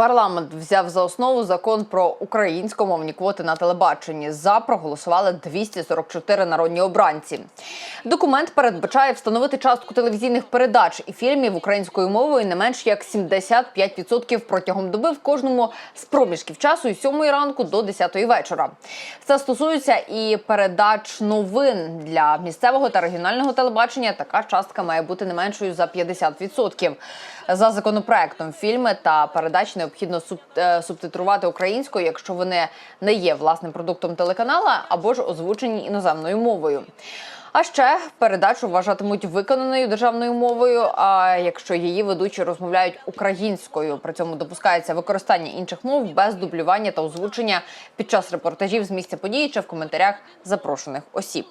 Парламент взяв за основу закон про українськомовні квоти на телебаченні. За проголосували 244 народні обранці. Документ передбачає встановити частку телевізійних передач і фільмів українською мовою не менш як 75% протягом доби в кожному з проміжків часу із 7 ранку до 10 вечора. Це стосується і передач новин для місцевого та регіонального телебачення. Така частка має бути не меншою за 50%. За законопроектом фільми та передачі необхідно е, субтитрувати українською, якщо вони не є власним продуктом телеканала або ж озвучені іноземною мовою. А ще передачу вважатимуть виконаною державною мовою. А якщо її ведучі розмовляють українською, при цьому допускається використання інших мов без дублювання та озвучення під час репортажів з місця події чи в коментарях запрошених осіб.